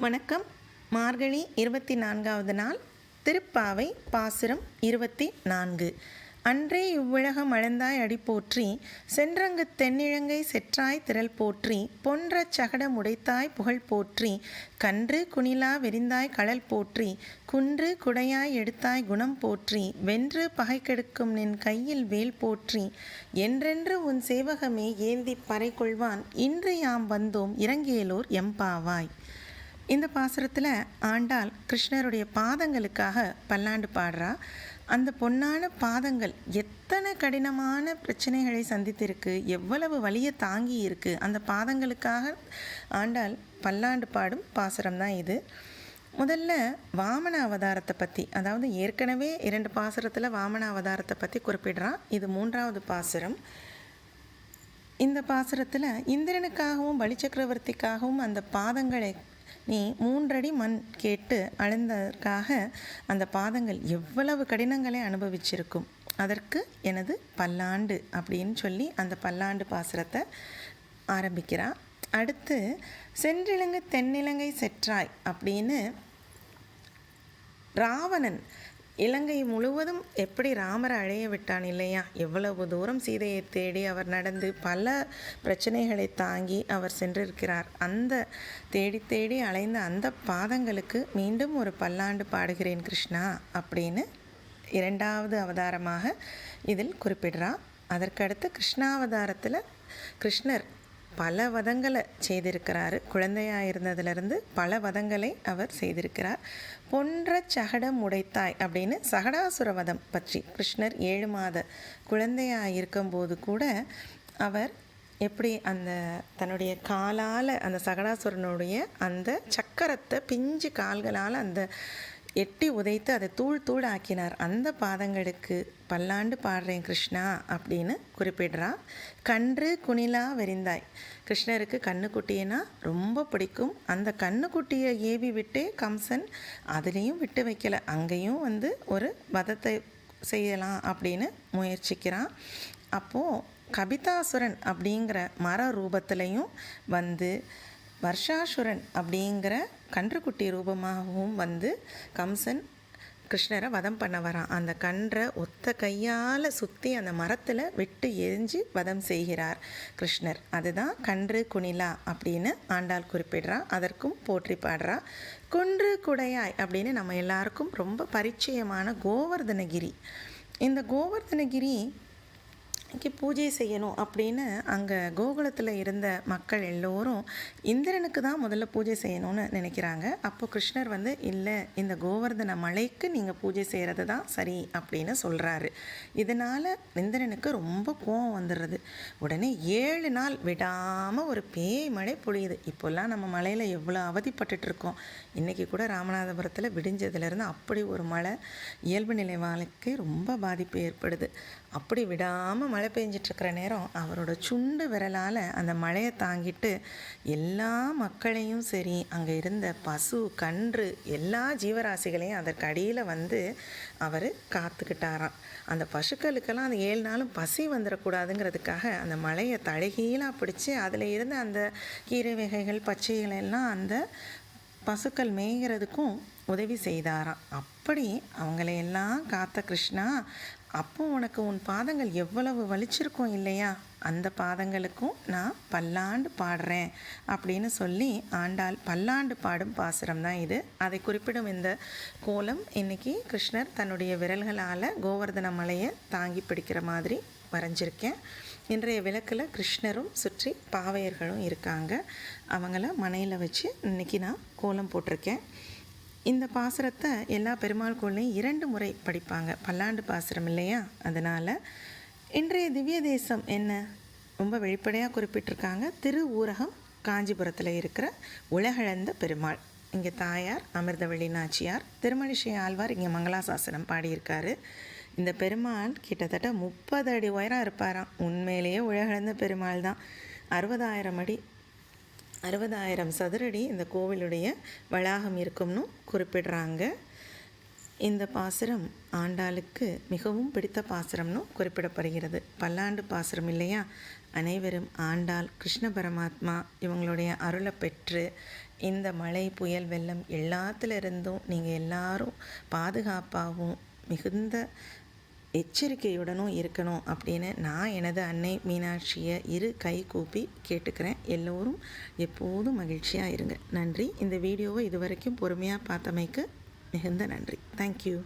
வணக்கம். மார்கழி இருபத்தி நான்காவது நாள் திருப்பாவை பாசுரம் இருபத்தி நான்கு. அன்றே இவ்வுலகம் அழந்தாய் அடி போற்றி சென்றங்கு தென்னிழங்கை செற்றாய் திரள் போற்றி பொன்ற சகடம் உடைத்தாய் புகழ் போற்றி கன்று குணிலா விரிந்தாய் கடல் போற்றி குன்று குடையாய் எடுத்தாய் குணம் போற்றி வென்று பகை கெடுக்கும் நின் கையில் வேல் போற்றி என்றென்று உன் சேவகமே ஏந்தி பறை கொள்வான் இன்று யாம் வந்தோம் இறங்கியலூர் எம்பாவாய் இந்த பாசுரத்தில் ஆண்டாள் கிருஷ்ணருடைய பாதங்களுக்காக பல்லாண்டு பாடுறா. அந்த பொன்னான பாதங்கள் எத்தனை கடினமான பிரச்சனைகளை சந்தித்திருக்கு எவ்வளவு வலியை தாங்கி இருக்கு அந்த பாதங்களுக்காக ஆண்டாள் பல்லாண்டு பாடும் பாசுரம் தான் இது. முதல்ல வாமன அவதாரத்தை பற்றி அதாவது ஏற்கனவே இரண்டு பாசுரத்தில் வாமன அவதாரத்தை பற்றி குறிப்பிடுறான் இது மூன்றாவது பாசுரம். இந்த பாசுரத்தில் இந்திரனுக்காகவும் பலிச்சக்கரவர்த்திக்காகவும் அந்த பாதங்களை நீ மூன்றடி மண் கேட்டு அழுந்ததற்காக அந்த பாதங்கள் எவ்வளவு கடினங்களை அனுபவிச்சிருக்கும்? அதற்கு எனது பல்லாண்டு அப்படின்னு சொல்லி அந்த பல்லாண்டு பாசுரத்தை ஆரம்பிக்கிறா. அடுத்து சென்றிலங்கு தென்னிலங்கை செற்றாய் அப்படின்னு ராவணன் இலங்கை முழுவதும் எப்படி ராமரை அழைய விட்டான் இல்லையா? எவ்வளவு தூரம் சீதையை தேடி அவர் நடந்து பல பிரச்சனைகளை தாங்கி அவர் சென்றிருக்கிறார். அந்த தேடி தேடி அலைந்த அந்த பாதங்களுக்கு மீண்டும் ஒரு பல்லாண்டு பாடுகிறேன் கிருஷ்ணா அப்படின்னு இரண்டாவது அவதாரமாக இதில் குறிப்பிடுறா. அதற்கடுத்து கிருஷ்ணாவதாரத்தில் கிருஷ்ணர் பல வதங்களை செய்திருக்கிறாரு. குழந்தையாக இருந்ததுலேருந்து பல வதங்களை அவர் செய்திருக்கிறார். பொன்ற சகடம் உடைத்தாய் அப்படின்னு சகடாசுர வதம் பற்றி கிருஷ்ணர் ஏழு மாத குழந்தையாக இருக்கும்போது கூட அவர் எப்படி அந்த தன்னுடைய காலால் அந்த சகடாசுரனுடைய அந்த சக்கரத்தை பிஞ்சு கால்களால் அந்த எட்டி உதைத்து அதை தூள் தூள் ஆக்கினார் அந்த பாதங்களுக்கு பல்லாண்டு பாடுறேன் கிருஷ்ணா அப்படின்னு குறிப்பிடுறா. கன்று குணிலா வெறிந்தாய். கிருஷ்ணருக்கு கண்ணுக்குட்டினா ரொம்ப பிடிக்கும். அந்த கண்ணுக்குட்டியை ஏவி விட்டே கம்சன் அதுலேயும் விட்டு வைக்கல. அங்கேயும் வந்து ஒரு வதத்தை செய்யலாம் அப்படின்னு முயற்சிக்கிறான். அப்போது கபிதாசுரன் அப்படிங்கிற மர ரூபத்திலையும் வந்து வர்ஷாசுரன் அப்படிங்கிற கன்றுக்குட்டி ரூபமாகவும் வந்து கம்சன் கிருஷ்ணரை வதம் பண்ண வரான். அந்த கன்றை ஒத்த கையால் சுற்றி அந்த மரத்தில் விட்டு எரிஞ்சு வதம் செய்கிறார் கிருஷ்ணர். அதுதான் கன்று குணிலா அப்படின்னு ஆண்டாள் குறிப்பிடுறான் அதற்கும் போற்றி பாடுறா. குன்று குடையாய் அப்படின்னு நம்ம எல்லாருக்கும் ரொம்ப பரிச்சயமான கோவர்தனகிரி. இந்த கோவர்தனகிரி இங்கே பூஜை செய்யணும் அப்படின்னு அங்கே கோகுலத்தில் இருந்த மக்கள் எல்லோரும் இந்திரனுக்கு தான் முதல்ல பூஜை செய்யணும்னு நினைக்கிறாங்க. அப்போது கிருஷ்ணர் வந்து இல்லை இந்த கோவர்தன மலைக்கு நீங்கள் பூஜை செய்கிறது தான் சரி அப்படின்னு சொல்கிறாரு இதனால் இந்திரனுக்கு ரொம்ப கோவம் வந்துடுறது. உடனே ஏழு நாள் விடாமல் ஒரு பேய் மழை பொழியுது. இப்போல்லாம் நம்ம மலையில் எவ்வளோ அவதிப்பட்டுட்டு இருக்கோம். இன்றைக்கி கூட ராமநாதபுரத்தில் விடிஞ்சதுலேருந்து அப்படி ஒரு மழை இயல்பு நிலை வாழ்க்கை ரொம்ப பாதிப்பு ஏற்படுது. அப்படி விடாமல் மழை பெஞ்சிட்ருக்கிற நேரம் அவரோட சுண்டு விரலால் அந்த மழையை தாங்கிட்டு எல்லா மக்களையும் சரி அங்கே இருந்த பசு கன்று எல்லா ஜீவராசிகளையும் அதற்கு அடியில் வந்து அவர் காத்துக்கிட்டாராம். அந்த பசுக்களுக்கெல்லாம் அந்த ஏழு நாளும் பசி வந்துடக்கூடாதுங்கிறதுக்காக அந்த மலையை தழகீலாக பிடிச்சி அதில் இருந்த அந்த கீரை வகைகள் பச்சைகள் எல்லாம் அந்த பசுக்கள் மேய்கிறதுக்கும் உதவி செய்தாராம். அப்படி அவங்களையெல்லாம் காத்த கிருஷ்ணா அப்போ உனக்கு உன் பாதங்கள் எவ்வளவு வலிச்சிருக்கும் இல்லையா? அந்த பாதங்களுக்கும் நான் பல்லாண்டு பாடுறேன் அப்படின்னு சொல்லி ஆண்டாள் பல்லாண்டு பாடும் பாசுரம் தான் இது. அதை குறிப்பிடும் இந்த கோலம் இன்னைக்கு கிருஷ்ணர் தன்னுடைய விரல்களால் கோவர்தன மலையை தாங்கி பிடிக்கிற மாதிரி வரைஞ்சிருக்கேன். இன்றைய விளக்கில் கிருஷ்ணரும் சுற்றி பாவையர்களும் இருக்காங்க. அவங்கள மனையில் வச்சு இன்னைக்கு நான் கோலம் போட்டிருக்கேன். இந்த பாசுரத்தை எல்லா பெருமாள் கோள்லையும் இரண்டு முறை படிப்பாங்க. பல்லாண்டு பாசுரம் இல்லையா? அதனால் இன்றைய திவ்ய தேசம் என்ன? ரொம்ப வெளிப்படையாக குறிப்பிட்டிருக்காங்க. திரு ஊரகம் காஞ்சிபுரத்தில் இருக்கிற உலகளந்த பெருமாள். இங்கே தாயார் அமிர்தவள்ளி நாச்சியார் திருமணிஷை ஆழ்வார் இங்கே மங்களாசாசனம் பாடியிருக்காரு. இந்த பெருமாள் கிட்டத்தட்ட முப்பது அடி உயரம் இருப்பாராம். உண்மையிலேயே உலகளந்த பெருமாள் தான் அறுபதாயிரம் அடி அறுபதாயிரம் சதுரடி இந்த கோவிலுடைய வளாகம் இருக்கும்னு குறிப்பிடுறாங்க. இந்த பாசுரம் ஆண்டாளுக்கு மிகவும் பிடித்த பாசுரம்னு குறிப்பிடப்படுகிறது. பல்லாண்டு பாசுரம் இல்லையா? அனைவரும் ஆண்டாள் கிருஷ்ண பரமாத்மா இவங்களுடைய அருளை பெற்று இந்த மழை புயல் வெள்ளம் எல்லாத்துல இருந்தும் நீங்கள் எல்லாரும் பாதுகாப்பாகவும் மிகுந்த எச்சரிக்கையுடனும் இருக்கணும் அப்படின்னு நான் எனது அன்னை மீனாட்சியை இரு கை கூப்பி கேட்டுக்கிறேன். எல்லோரும் எப்போதும் மகிழ்ச்சியாக இருங்க. நன்றி. இந்த வீடியோவை இதுவரைக்கும் பொறுமையாக பார்த்தமைக்கு மிகுந்த நன்றி. தேங்க்யூ